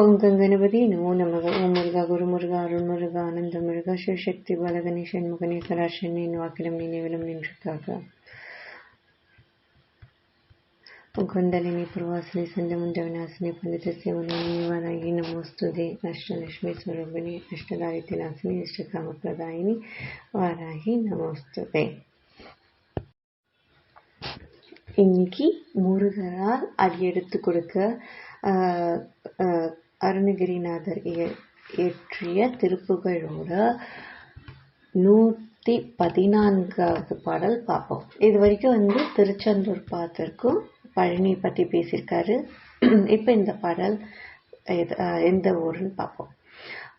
ஓம் கங்கணபதி நமோ நமக. ஓம் முருகா குருமுருகா அருள்முருகா ஆனந்த முருகா சிவசக்தி பாலகணேசன் முகனே கலாஷன் என் வாக்கிலும் நினைவிலும் நின்றுக்காக. குந்தலினி புர்வாசினி சண்டமுண்டவிநாசினி பண்டிதசிவனாயி நமோஸ்துதே அஷ்டலட்சுமி ஸ்வரூபிணி அஷ்டதாரித்தினாசினி அஷ்டகாமப்பிரதாயினி வாராகி நமோஸ்துதே இன்னைக்கு முருகரால் அடி எடுத்து கொடுக்க அருணகிரிநாதர் இயற்றிய திருப்புகழோட நூற்றி பதினான்காவது பாடல் பார்ப்போம் இது வரைக்கும் வந்து திருச்செந்தூர் பார்த்துருக்கோம் பழனி பற்றி பேசியிருக்காரு. இப்போ இந்த பாடல் எது- எந்த ஊருன்னு பார்ப்போம்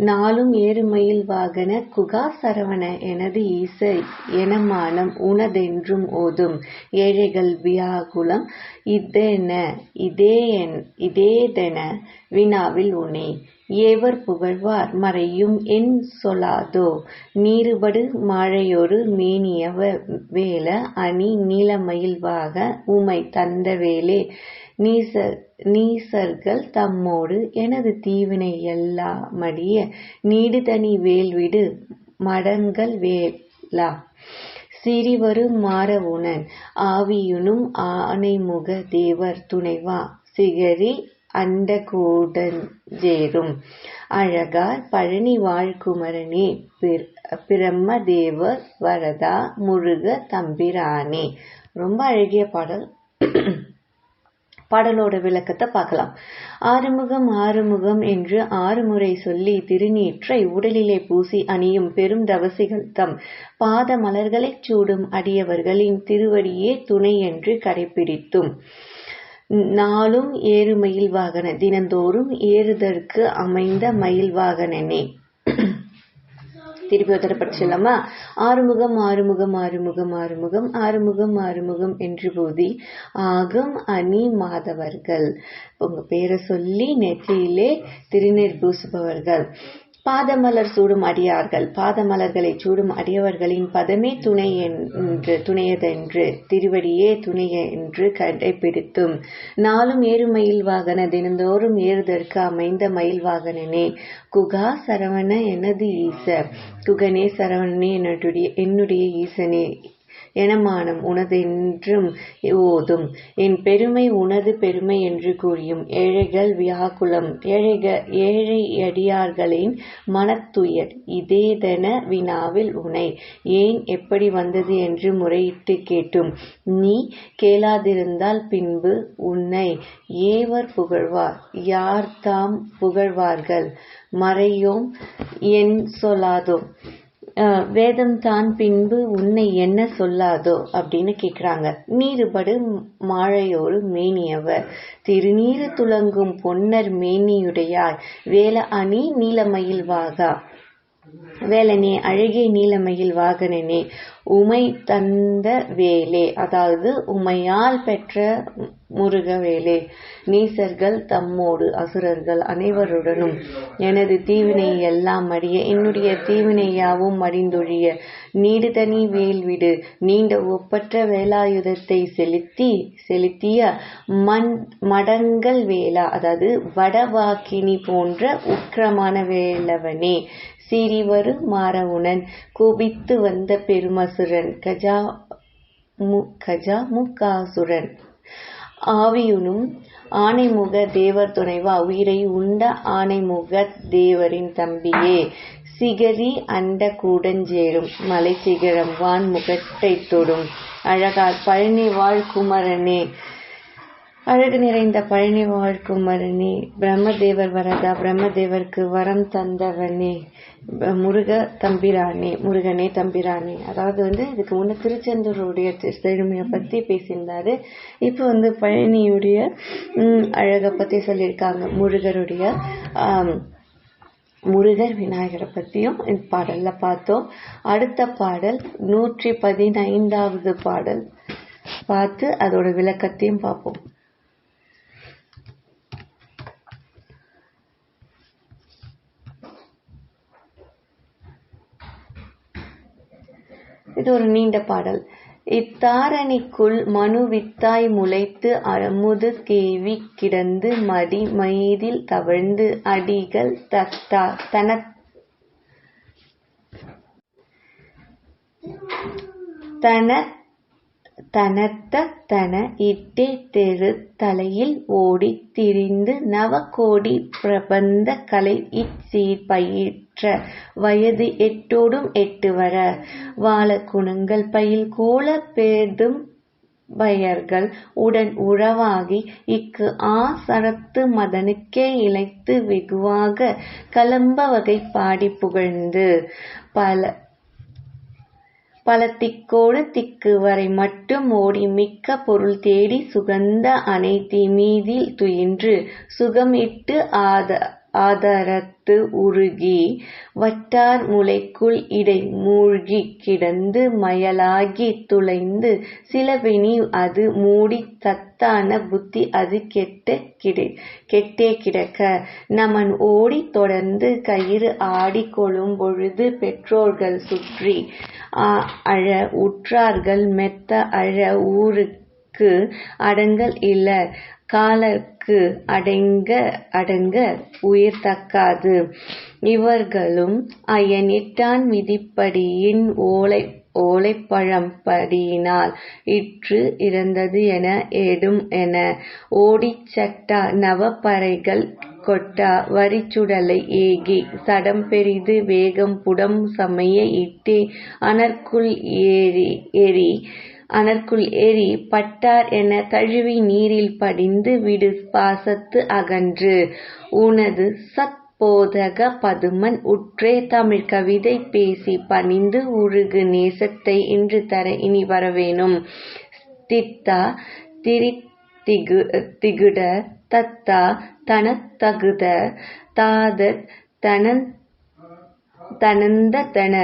நாளும் ஏறுமயில் வாகன குகா சரவண எனது ஈசை எனமானம் உனதென்றும் ஓதும். ஏழைகள் வியாகுலம் இதென இதேன் இதேதென வினாவில் உனே. ஏவர் புகழ்வார் மறையும் என் சொல்லாதோ. நீருபடு மாழையொரு மேனியவ வேல அணி நீலமயில்வாக உமை தந்த வேலே நீசர்கள் தம்மோடு எனது தீவினை எல்லா மடிய நீடுதனி வேல்விடு மடங்கள் வேலா சிறிவரும் மாறவுணன் ஆவியுனும் ஆனைமுக தேவர் துணைவா. சிகரி அண்டகூடஞ்சேரும் அழகார் பழனி வாழ்குமரனே. பிர- பிரம்மதேவர் வரதா முருக தம்பிரானே. ரொம்ப அழகிய பாடல். பாடலோட விளக்கத்தை பார்க்கலாம். ஆறுமுகம் ஆறுமுகம் என்று ஆறு முறை சொல்லி திருநீற்றை உடலிலே பூசி அணியும் பெரும் தவசிகள் தம். பாத மலர்களைச் சூடும் அடியவர்களின் திருவடியே துணை என்று கடைபிடித்தும். நாளும் ஏறு மயில் வாகன தினந்தோறும் ஏறுதற்கு அமைந்த மயில் வாகனனே. திருப்பி உத்தரப்பட்டு படிச்சிடலாமா ஆறுமுகம் ஆறுமுகம் ஆறுமுகம் ஆறுமுகம் ஆறுமுகம் ஆறுமுகம் என்று போதி ஆகம் அணி மாதவர்கள். உங்க பேரை சொல்லி நெற்றியிலே திருநெற்பூசுபவர்கள் பாதமலர் சூடும் அடியார்கள். பாதமலர்களை சூடும் அடியவர்களின் பதமே துணை என்று துணையதென்று திருவடியே துணைய என்று கடைபிடித்தும் நாளும் ஏறு மயில் வாகன தினந்தோறும் ஏறுதற்கு அமைந்த மயில் வாகனனே. குகா சரவண எனது ஈச குகனே சரவணனே என்னுடைய என்னுடைய ஈசனே. எனமானம் உனதென்றும் ஓதும். என் பெருமை உனது பெருமை என்று கூறியும் ஏழைகள் வியாகுலம். ஏழைக ஏழை அடியார்களின் மனத்துயர் இதேதென வினாவில் உனை. ஏன் எப்படி வந்தது என்று முறையிட்டு கேட்டும். நீ கேளாதிருந்தால் பின்பு உன்னை. ஏவர் புகழ்வார் யார் தாம் புகழ்வார்கள்? மறையோம் என் சொல்லாதோம். வேதம் தான் பின்பு உன்னை என்ன சொல்லாதோ அப்படின்னு கேட்குறாங்க நீருபடு மாழையோடு மேனியவர். திருநீறு துளங்கும் பொன்னர் மேனியுடையாய். வேல அணி நீலமயில் வாகா. வேலனே அழகிய நீலமயில் வாகனனே. உமை தந்த வேலே. அதாவது உமையால் பெற்ற முருகவேலே நீசர்கள் தம்மோடு அசுரர்கள் அனைவருடனும் எனது தீவினை எல்லாம் மடிய என்னுடைய தீவினை யாவும் மடிந்தொழிய நீடுதனி வேல்விடு நீண்ட ஒப்பற்ற வேலாயுதத்தை செலுத்தி செலுத்திய மண் மடங்கள் வேலா அதாவது வடவாக்கினி போன்ற உக்கிரமான வேலவனே சிறிவரு மாறவுணன் கோபித்து வந்த பெருமசுரன் கஜா மு கஜா முக்காசுரன். ஆவியுனும் ஆனைமுக தேவர் துணைவா உயிரை உண்ட ஆனைமுக தேவரின் தம்பியே. சிகரி அண்ட கூடஞ்சேரும் மலை சிகரம் வான் முகத்தை தொடும். அழகார் பழனி வாழ் குமரனே அழகு நிறைந்த பழனி வாழ் குமரனே பிரம்மதேவர் வரதா பிரம்மதேவருக்கு வரம் தந்தவனே. முருக தம்பிரானே முருகனே தம்பிரானே. அதாவது வந்து இதுக்கு முன்னே திருச்செந்தூருடைய தி- பெருமையை பற்றி பேசியிருந்தாரு. இப்போ வந்து பழனியுடைய அழகை பற்றி சொல்லியிருக்காங்க. முருகருடைய முருகர் விநாயகரை பற்றியும் இந்த பாடலில் பார்த்தோம். அடுத்த பாடல் நூற்றி பதினைந்தாவது பாடல். பார்த்து அதோட விளக்கத்தையும் பார்ப்போம். இது ஒரு நீண்ட பாடல். இத்தாரணிக்குள் மனு வித்தாய் முளைத்து அமுது கேவி கிடந்து மடி மயிரில் தவழ்ந்து அடிகள் தத்தா தன தன தனத்த தன இட்டே தெரு தலையில் ஓடித் திரிந்து நவகோடி பிரபந்த கலை இச்சீர் கற்ற வயது எட்டோடும் எட்டு வர. வாழ குணங்கள் பயில் கோல பேதும் பயர்கள் உடன் உறவாகி இக்கு ஆ சரத்து மதனுக்கே இழைத்து வெகுவாக கலம்ப வகை பாடி புகழ்ந்து பல பல திக்கோடு திக்கு வரை மட்டும் ஓடி மிக்க பொருள் தேடி சுகந்த அனைத்தி மீதில் துயின்று சுகம் இட்டு ஆத ஆதரத்து உருகி வட்டார் முளைக்குள் இடை மூழ்கிக் கிடந்து மயலாகித் துளைந்து சிலவினி அது மூடித் தத்தான புத்தி அது கெட்டே கிடக்க. நமன் ஓடித் தொடர்ந்து கயிறு ஆடிக் பொழுது பெற்றோர்கள் சுற்றி அழ உற்றார்கள் மெத்த அழ ஊருக்கு அடங்கல் இலர் காலர்க்கு அடங்க அடங்க உயிர் தக்காது இவர்களும் அயனிட்டான் விதிப்படியின் ஓலை ஓலைப்பழம் படியினால் இற்று இறந்தது என ஏடும் என. ஓடிச் சட்டா நவப்பறைகள் கொட்டா வரிச்சுடலை ஏகி சடம் பெரிது வேகம் புடம் சமைய இட்டே அனற்குள் எரி அதற்குள் எரி பட்டார் என தழுவி நீரில் படிந்து விடு பாசத்து அகன்று. உனது சத் போதக பதுமன் உற்றே தமிழ் கவிதை பேசி பணிந்து உருகு நேசத்தை இன்று தர இனி வரவேணும். தித்தா திரிதிகுட தத்தா தனத்தகுத தாதத் தனந்ததன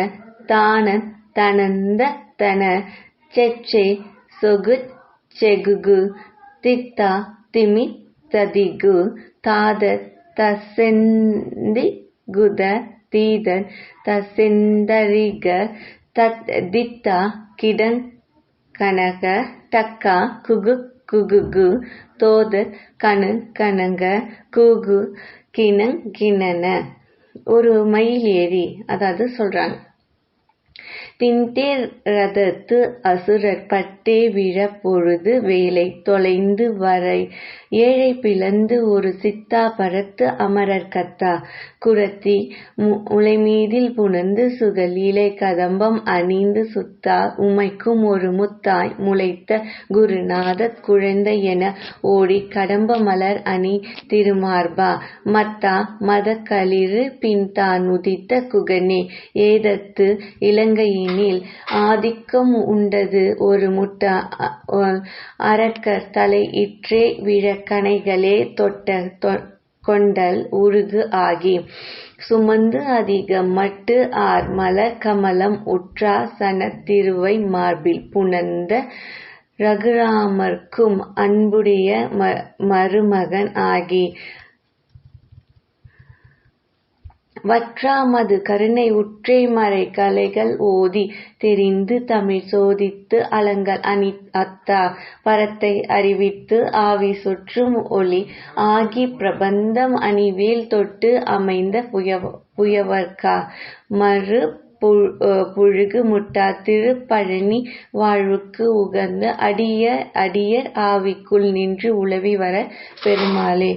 தானத் தனந்ததன செச்சே சொகுச் செகுகு தித்தா திமித்ததிகு தசெந்தி குத தீதன் தசெந்தரிக தித்தா கிடங் கனக டக்கா குகு குகுகு தோதர் கணு கணங்க கூகு கிணங் கிணன ஒரு மயில் ஏறி அதாவது சொல்றாங்க. திண்தேர் ரதத்து அசுரர் பட்டே விழப் பொழுது வேலை தொலைந்து வரை ஏழை பிளந்து ஒரு சித்தா பரத்து அமரர் கத்தா. குரத்தி உலைமீதில் புணர்ந்து சுகலீலை கதம்பம் அணிந்து சுத்தா உமைக்கும் ஒரு முத்தாய் முளைத்த குருநாதக் குழந்தை என ஓடி கடம்ப மலர் அணி திருமார்பா. மத்தா மதக்களிறு பின்தான் உதித்த குகனே. ஏதத்து இலங்கையினில் ஆதிக்கம் உண்டது ஒரு முட்டா அரக்கர் தலை இற்றே விழக்கணைகளே தொட்ட கொண்டல் உருகு ஆகி. சுமந்து அதிக மட்டு ஆர் மலர் கமலம் உற்றா சனத்திருவை மார்பில் புணர்ந்த ரகுராமர்க்கும் அன்புடைய மருமகன் ஆகி. வற்றாமது கருணை உற்றே மறை கலைகள் ஓதி தெரிந்து தமிழ் சோதித்து அலங்கல் அணி அத்தா பரத்தை அறிவித்து ஆவி சுற்றும் ஒளி ஆகி பிரபந்தம் அணிவேல் தொட்டு அமைந்த புயவ புயவர்க்கா மறு புழுகு முட்டா திருப்பழனி வாழ்வுக்கு உகந்த அடிய அடியர் ஆவிக்குள் நின்று உலவி வர பெருமாளே.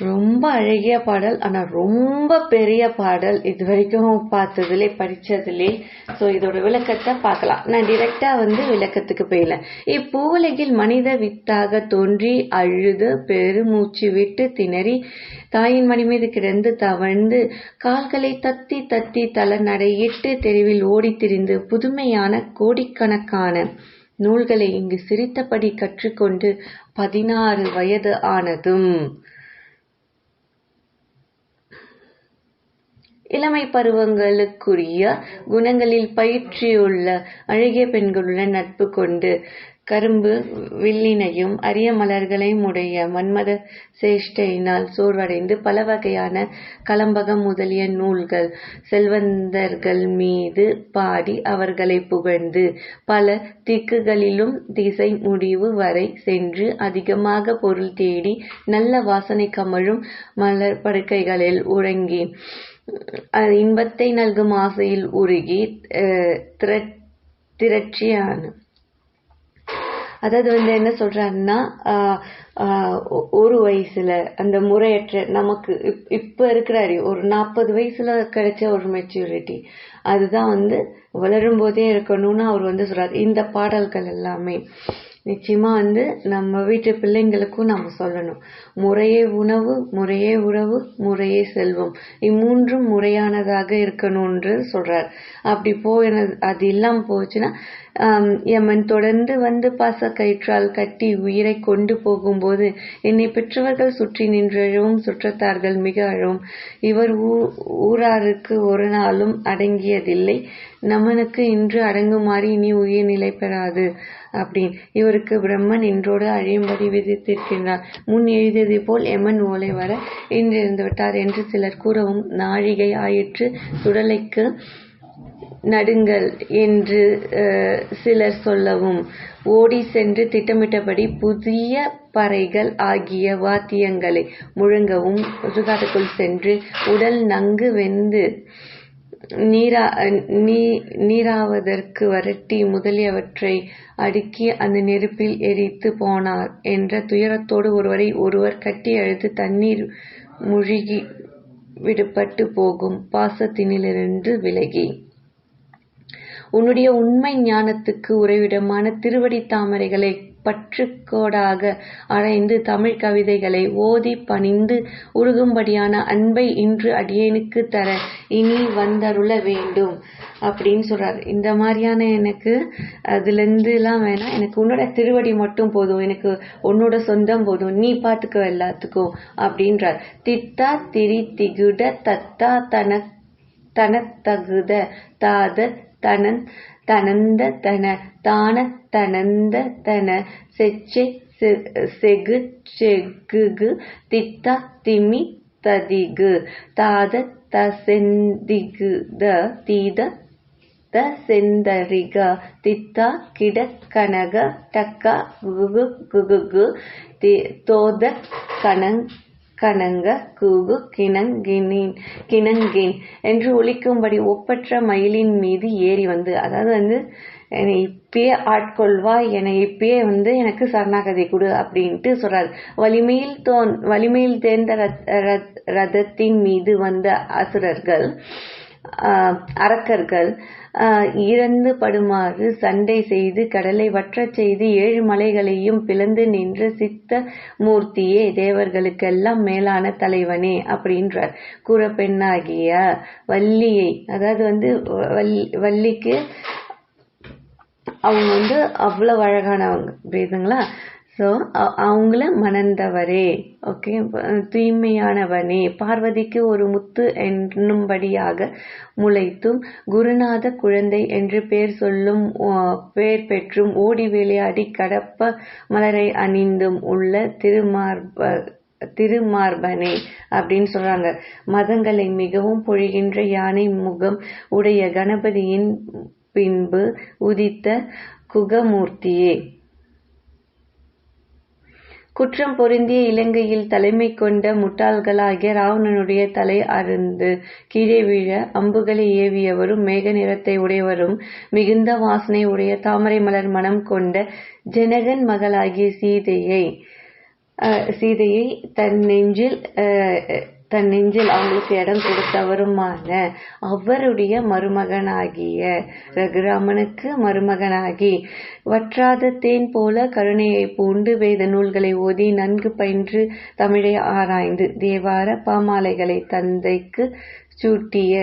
ரொம்ப அழகிய பாடல். ஆனால் ரொம்ப பெரிய பாடல் இது வரைக்கும் பார்த்ததுலே படித்ததுலே ஸோ இதோட விளக்கத்தை பார்க்கலாம். நான் டிரெக்டாக வந்து விளக்கத்துக்கு போயிடல இப்பூவுலகில் மனித வித்தாக தோன்றி அழுது பெருமூச்சு விட்டு திணறி தாயின் மணி மீது கிடந்து தவழ்ந்து கால்களை தத்தி தத்தி தல நடையிட்டு தெருவில் ஓடித் திரிந்து புதுமையான கோடிக்கணக்கான நூல்களை இங்கு சிரித்தபடி கற்றுக்கொண்டு பதினாறு வயது ஆனதும் இளமை பருவங்களுக்குரிய குணங்களில் பயிற்சியுள்ள அழகிய பெண்களுடன் நட்பு கொண்டு கரும்பு வில்லினையும் அரிய மலர்களையும் உடைய மன்மத சேஷ்டையினால் சோர்வடைந்து பல வகையான கலம்பகம் முதலிய நூல்கள் செல்வந்தர்கள் மீது பாடி அவர்களை புகழ்ந்து பல திக்குகளிலும் திசை முடிவு வரை சென்று அதிகமாக பொருள் தேடி நல்ல வாசனை கமழும் மலர் படுக்கைகளில் உறங்கி இன்பத்தை நல்கும் ஆசையில் உருகி திரட்சியான. அதாவது வந்து என்ன சொல்றாருன்னா ஒரு வயசுல அந்த முறையற்ற நமக்கு இப்ப இருக்கிறாரு ஒரு நாற்பது வயசுல கிடைச்ச ஒரு மெச்சூரிட்டி அதுதான் வந்து வளரும் போதே இருக்கணும்னு அவர் வந்து சொல்றாரு. இந்த பாடல்கள் எல்லாமே நிச்சயமா வந்து நம்ம வீட்டு பிள்ளைங்களுக்கும் நம்ம சொல்லணும். முறையே உணவு முறையே உறவு முறையே செல்வம். இம்மூன்றும் முறையானதாக இருக்கணும்ன்று சொல்றார். அப்படி போயின அது இல்லாமல் போச்சுன்னா எமன் தொடர்ந்து வந்து பாச கயிற்றால் கட்டி உயிரை கொண்டு போகும்போது என்னை பெற்றவர்கள் சுற்றி நின்றழும் சுற்றத்தார்கள் மிக அழும் இவர் ஊராருக்கு ஒரு நாளும் அடங்கியதில்லை. நமனுக்கு இன்று அடங்குமாறு இனி உயிர் நிலை பெறாது. அப்படின்னு இவருக்கு பிரம்மன் இன்றோடு அழியும்படி விதித்திருக்கின்றார் முன் எழுதியதை போல் எமன் ஓலை வர இன்றிருந்து விட்டார் என்று சிலர் கூறவும் நாழிகை ஆயிற்று சுடலைக்கு நடுங்கள் என்று சிலர் சொல்லவும். ஓடி சென்று திட்டமிட்டபடி புதிய பறைகள் ஆகிய வாத்தியங்களை முழங்கவும் சுடுகாட்டுக்குள் சென்று உடல் நன்கு வெந்து நீரா நீ நீராவதற்கு வரட்டி முதலியவற்றை அடுக்கி அந்த நெருப்பில் எரித்து போனார் என்ற துயரத்தோடு ஒருவரை ஒருவர் கட்டி அழுத்து தண்ணீர் முழுகி விடுபட்டு போகும் பாசத்தினிலிருந்து விலகி. உன்னுடைய உண்மை ஞானத்துக்கு உறைவிடமான திருவடி தாமரைகளை பற்றுக்கோடாக அடைந்து தமிழ் கவிதைகளை ஓதி பணிந்து உருகும்படியான அன்பை இன்று அடியேனுக்கு தர இனி வந்தருள வேண்டும் அப்படின்னு சொல்றாரு. இந்த மாதிரியான எனக்கு அதுல இருந்து எல்லாம் வேணாம். எனக்கு உன்னோட திருவடி மட்டும் போதும். எனக்கு உன்னோட சொந்தம் போதும். நீ பாத்துக்கோ எல்லாத்துக்கும் அப்படின்றார். தித்தா திரி திகுட தத்தா தன தனத்தகுத தாத தனன் தனந்த தன தான தனந்த தன செச்செ செகு செகுகு தித்தா திமி ததிகு தாத தசெந்திகு த தீத த செந்தரிக தித்தா கனக டக்கா குகு குகுகு தோத கணங் கனங்க கூகு கிணங்கினேன் கிணங்கேன் என்று ஒழிக்கும்படி ஒப்பற்ற மயிலின் மீது ஏறி வந்து அதாவது வந்து என்னை இப்பயே ஆட்கொள்வா என்னை இப்பயே வந்து எனக்கு சரணாகதி கொடு அப்படின்ட்டு சொல்றாரு. வலிமையில் தோன் வலிமையில் தேர்ந்த ரதத்தின் மீது வந்த அசுரர்கள் அரக்கர்கள் இறந்து படுமாறு சண்டை செய்து கடலை வற்றச் செய்து ஏழு மலைகளையும் பிளந்து நின்ற சித்த மூர்த்தியே தேவர்களுக்கெல்லாம் மேலான தலைவனே அப்படின்றார். கூற பெண்ணாகிய வள்ளியை அதாவது வந்து வள்ளிக்கு அவங்க வந்து அவ்வளவு அழகானவங்க. புரியுதுங்களா? ஸோ அவங்கள மணந்தவரே. ஓகே தூய்மையானவனே. பார்வதிக்கு ஒரு முத்து என்னும்படியாக முளைத்தும் குருநாத குழந்தை என்று பேர் சொல்லும் பேர் பெற்றும் ஓடி விளையாடி கடப்ப மலரை அணிந்தும் உள்ள திருமார்ப திருமார்பனே அப்படின்னு சொல்றாங்க. மதங்களை மிகவும் பொழிகின்ற யானை முகம் உடைய கணபதியின் பின்பு உதித்த குகமூர்த்தியே. குற்றம் பொருந்திய இலங்கையில் தலைமை கொண்ட முட்டாள்களாகிய ராவணனுடைய தலை அருந்து கீழே விழ அம்புகளை ஏவியவரும் மேக நிறத்தை உடையவரும் மிகுந்த வாசனை உடைய தாமரை மலர் மனம் கொண்ட ஜனகன் மகளாகிய சீதையை சீதையை தன் நெஞ்சில் தன் நெஞ்சில் அவங்களுக்கு இடம் கொடுத்தவருமான அவருடைய மருமகனாகிய ரகுராமனுக்கு மருமகனாகி வற்றாத தேன் போல கருணையை பூண்டு வேத நூல்களை ஓதி நன்கு பயின்று தமிழை ஆராய்ந்து தேவார பாமாலைகளை தந்தைக்கு சூட்டிய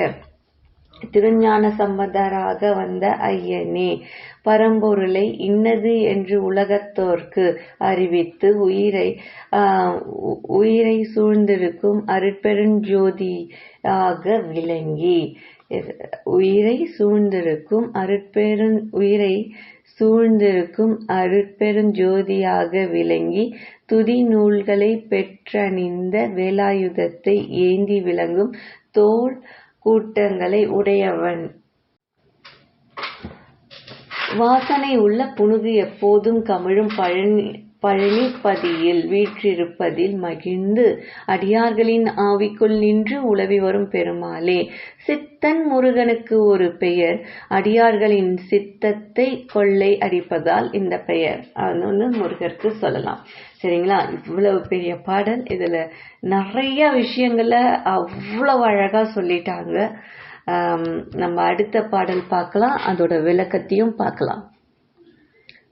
திருஞான சம்பந்தராக வந்த ஐயனே பரம்பொருளை இன்னது என்று உலகத்தோர்க்கு அறிவித்து உயிரை உயிரை சூழ்ந்திருக்கும் அருட்பெருஞ்சோதியாக விளங்கி உயிரை சூழ்ந்திருக்கும் அருட்பெருஞ் உயிரை சூழ்ந்திருக்கும் அருட்பெருஞ்சோதியாக விளங்கி துதி நூல்களைப் பெற்றணிந்த வேலாயுதத்தை ஏந்தி விளங்கும் தோல் கூட்டங்களை உடையவன். வாசனை உள்ள புனுகு எப்போதும் கமழும் பழனிப்பதியில் வீற்றிருப்பதில் மகிழ்ந்து அடியார்களின் ஆவிக்குள் நின்று உலவி வரும் பெருமாளே. சித்தன் முருகனுக்கு ஒரு பெயர். அடியார்களின் சித்தத்தை கொள்ளை அடிப்பதால் இந்த பெயர். ஒன்று முருகருக்கு சொல்லலாம். சரிங்களா? இவ்வளவு பெரிய பாடல். இதில் நிறைய விஷயங்கள அவ்வளவு அழகாக சொல்லிட்டாங்க. நம்ம அடுத்த பாடல் பார்க்கலாம். அதோட விளக்கத்தையும் பார்க்கலாம்.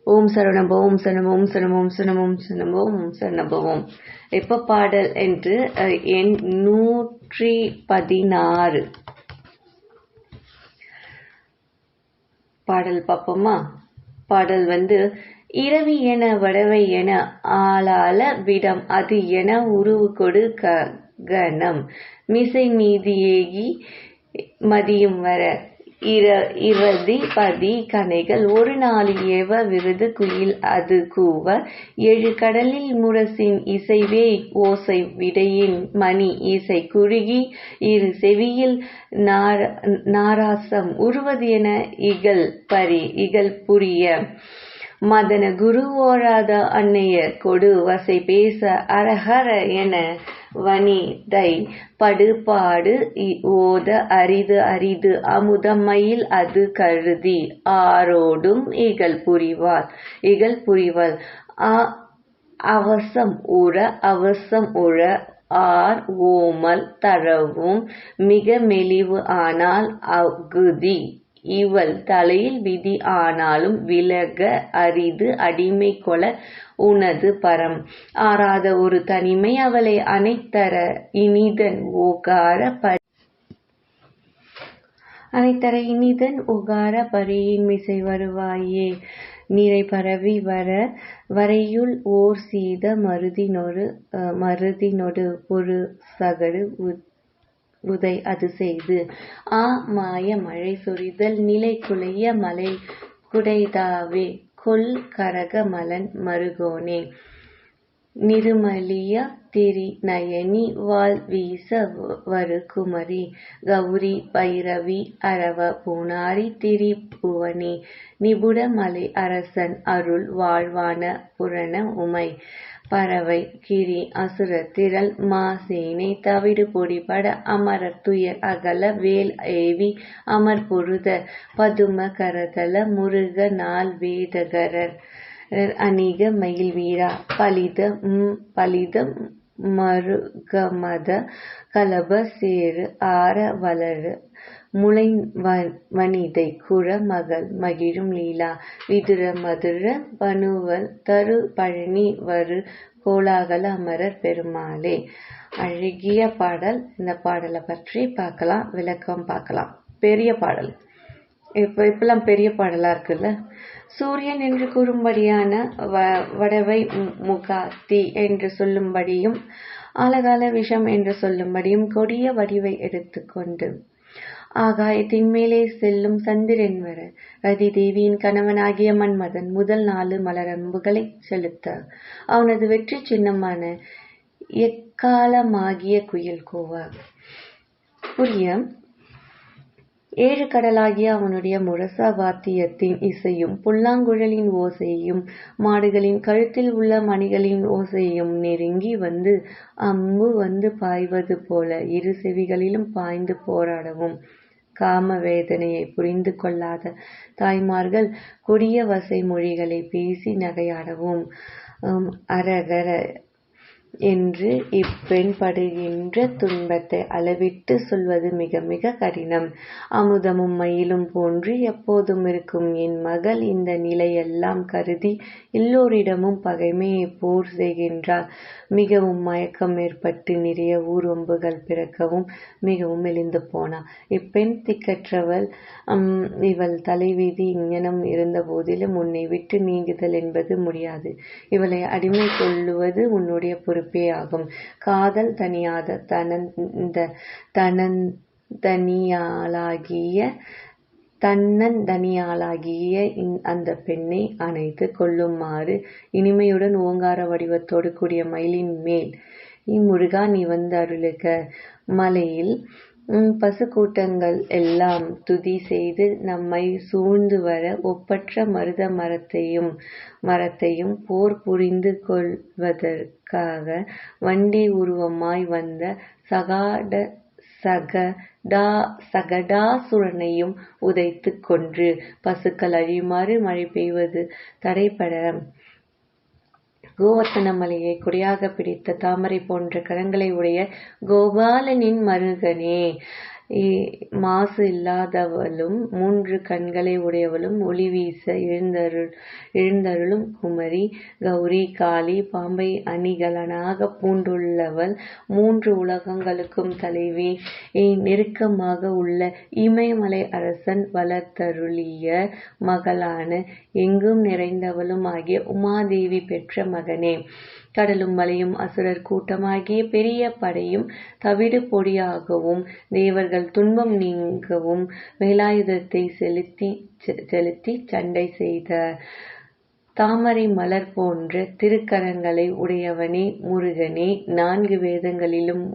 ஓம் சரணம் ஓம் சரணம் ஓம் சரணம் ஓம் சரணம் ஓம் சரணம் ஓம் சரணபவோம் எப்ப பாடல் என்று எண் நூற்றி பதினாறு. பாடல் பார்ப்போமா பாடல் வந்து இரவி என வடவை என ஆளால விடம் அது என உருவு கொடு கனம் மிசை மீதி ஏகி வர இரதி பதி கனைகள் ஒரு நாள் ஏவ விருது குயில் அது கூவ ஏழு கடலில் முரசின் இசைவே ஓசை விடையின் மணி இசை குறுகி இரு செவியில் நாராசம் உருவது என இகல் பரி இகல் புரிய. மதன குரு ஓராத அன்னையர் கொடு வசை பேச அரஹர என வனிதை படுபாடு ஓத அரிது அரிது அமுதமயில் அது கருதி ஆரோடும் இகழ் புரிவார். இகழ் புரிவாள் அவசம் உற அவசம் உற ஆர் ஓமல் தரவும் மிக மெலிவு ஆனால் அகுதி. இவள் தலையில் விதி ஆனாலும் விலக அரிது அடிமை கொள உனது பரம். ஆறாத ஒரு தனிமை அவளை அனைத்தர இனிதன் ஓகார பரி அனைத்தர இனிதன் ஓகார பரியின் மிசை வருவாயே. நீரை பரவி வர வரையுள் ஓர் சீத மருதினொரு மருதினொடு பொரு சகடு உதை அது செய்து ஆ மாய மழை சொரிதல் நிலை குலைய மலை குடைதாவே கொல் கரக மலன் மருகோனே. நிருமலிய திரி நயனி வால் வீச வருகுமரி கௌரி பைரவி அரவ பூனாரி திரி புவனி. நிபுட மலை அரசன் அருள் வாழ்வான புரண உமை. பறவை கிரி அசுர திரள் மாசேனை தவிடு பொடிபட அமரர் துயர் அகல வேல் ஏவி அமர் பொருத பதும கரதல முருக நாள் வேதகரர் அணிக மயில் வீரா பலித பலித மருகமத கலப சேரு ஆர வளரு முளை வனிதை குற மகள் மகிழும் லீலா. விதுர மதுர பனுவல் தரு பழனி வரு கோலாகல அமரர் பெருமாளே. அழகிய பாடல். இந்த பாடலை பற்றி பார்க்கலாம். விளக்கம் பார்க்கலாம். பெரிய பாடல். இப்போ இப்பெல்லாம் பெரிய பாடலாக இருக்குல்ல? சூரியன் என்று கூறும்படியான வடவை முகாத்தி என்று சொல்லும்படியும் ஆலகால விஷம் என்று சொல்லும்படியும் கொடிய வடிவை எடுத்துக்கொண்டு ஆகாயத்தின் மேலே செல்லும் சந்திரன் வர. ரதி தேவியின் கணவனாகிய மன்மதன் முதல் நாலு மலரம்புகளை செலுத்த. அவனது வெற்றி சின்னமான எக்காலமாகிய குயில் கோவா. புரிய ஏழு கடலாகிய அவனுடைய முரச வாத்தியத்தின் இசையும் புல்லாங்குழலின் ஓசையும் மாடுகளின் கழுத்தில் உள்ள மணிகளின் ஓசையும் நெருங்கி வந்து அம்பு வந்து பாய்வது போல இரு செவிகளிலும் பாய்ந்து போராடவும். காம வேதனையை புரிந்து கொள்ளாத தாய்மார்கள் கொடிய வசை மொழிகளை பேசி நகையாடவும். அரகர என்று இப்பெண் படுகின்ற துன்பத்தை அளவிட்டு சொல்வது மிக மிக கடினம். அமுதமும் மயிலும் போன்று எப்போதும் இருக்கும் என் மகள் இந்த நிலையெல்லாம் கருதி எல்லோரிடமும் பகைமையை போர் செய்கின்றாள். மிகவும் மயக்கம் ஏற்பட்டு நிறைய ஊரொம்புகள் பிறக்கவும் மிகவும் மெலிந்து போனாள் இப்பெண் திக்கற்றவள் இவள் தலைவிதி இங்ஙனம் இருந்த போதிலும் உன்னை விட்டு நீங்குதல் என்பது முடியாது. இவளை அடிமை கொள்ளுவது உன்னுடைய பொறுப்பே. ஆகும் காதல் தனியாத தனந்த தனந்தனியாளாகிய தன்னந்தனியாளாகிய அந்த பெண்ணை அணைத்து கொள்ளுமாறு இனிமையுடன் ஓங்கார வடிவத்தோடு கூடிய மயிலின் மேல் முருகா நீ வந்து அருளுக மலையில் பசுக்கூட்டங்கள் எல்லாம் துதி செய்து நம்மை சூழ்ந்து வர ஒப்பற்ற மருத மரத்தையும் மரத்தையும் போர் புரிந்து கொள்வதற்காக வண்டி உருவமாய் வந்த சகாட சகடா சகடாசுரனையும் உதைத்துக் கொன்று பசுக்கள் அழியுமாறு மழை பெய்வது தடைபட கோவர்த்தன மலையை கொடியாகப் பிடித்த தாமரை போன்ற கரங்களை உடைய கோபாலனின் மருகனே. மாசு இல்லாதவளும் மூன்று கண்களை உடையவளும் ஒளி வீச எழுந்தருள் எழுந்தருளும் குமரி கௌரி காளி பாம்பை அணிகலனாக பூண்டுள்ளவள் மூன்று உலகங்களுக்கும் தலைவி. நெருக்கமாக உள்ள இமயமலை அரசன் வளர்த்தருளிய மகளான எங்கும் நிறைந்தவளும் ஆகிய உமாதேவி பெற்ற மகனே. கடலும் மலையும் அசுரர் கூட்டமாகிய பெரிய படையும் தவிடு பொடியாகவும் தேவர்கள் துன்பம் நீங்கவும் வேலாயுதத்தை செலுத்தி செலுத்தி சண்டை செய்த. தாமரை மலர் போன்ற திருக்கரங்களை உடையவனே முருகனே நான்கு வேதங்களிலும்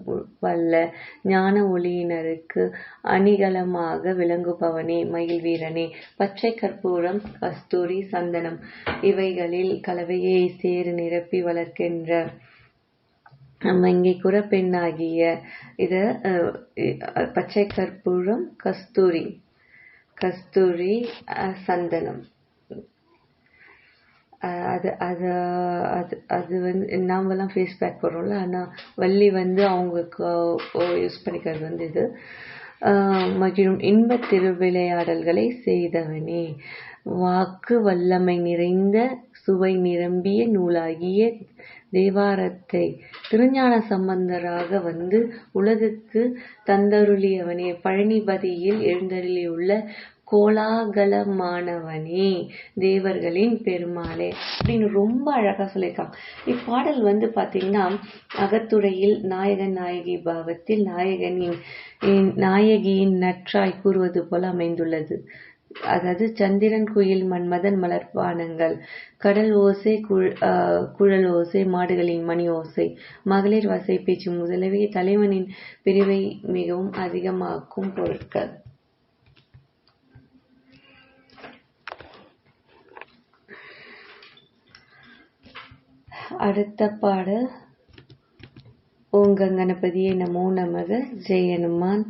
வல்ல ஞான ஒளியினருக்கு அணிகலமாக விளங்குபவனே மயில் வீரனே பச்சை கற்பூரம் கஸ்தூரி சந்தனம் இவைகளில் கலவையை சேறு நிரப்பி வளர்க்கின்ற நம்ம இங்கே குறப்பெண்ணாகிய இத பச்சை கற்பூரம் கஸ்தூரி கஸ்தூரி சந்தனம். அது அது அது அது வந்து நாமெல்லாம் ஃபேஸ் பேக் போடுறோம்ல. ஆனால் வள்ளி வந்து அவங்களுக்கு யூஸ் பண்ணிக்கிறது வந்து இது. மகிழும் இன்ப திருவிளையாடல்களை செய்தவனே. வாக்கு வல்லமை நிறைந்த சுவை நிரம்பிய நூலாகிய தேவாரத்தை திருஞான சம்பந்தராக வந்து உலகுக்கு தந்தருளியவனே. பழனிபதியில் எழுந்தருளியுள்ள கோலாகலமானவனே தேவர்களின் பெருமாளே அப்படின்னு ரொம்ப அழகாக சொல்லியிருக்காங்க. இப்பாடல் வந்து பார்த்திங்கன்னா அகத்துறையில் நாயகன் நாயகி பாவத்தில் நாயகனின் நாயகியின் நற்றாய் கூறுவது போல அமைந்துள்ளது. அதாவது சந்திரன் குயில் மன்மதன் மலர்பானங்கள் கடல் ஓசை குழல் ஓசை மாடுகளின் மணி ஓசை மகளிர் வசை பேச்சு முதலவே தலைவனின் பிரிவை மிகவும் அதிகமாக்கும் பொருட்கள். அடுத்த பாடல் ஓம் கங்கணபதியே நமோ நமக ஜெய ஹனுமான்